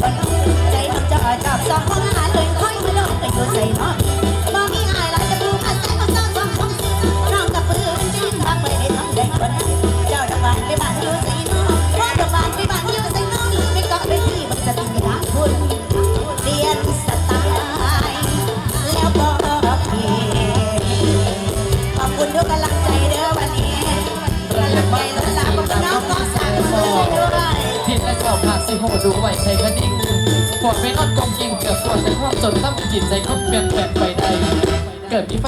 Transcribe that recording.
Thank you. าสิโหดูไว้ใช้กระดิ่งปวดไม่นอนกงยิงเกือบปวดแต่ความจนต้องจิตใจก็เปลี่ยนแปลงไปใดเกิดมี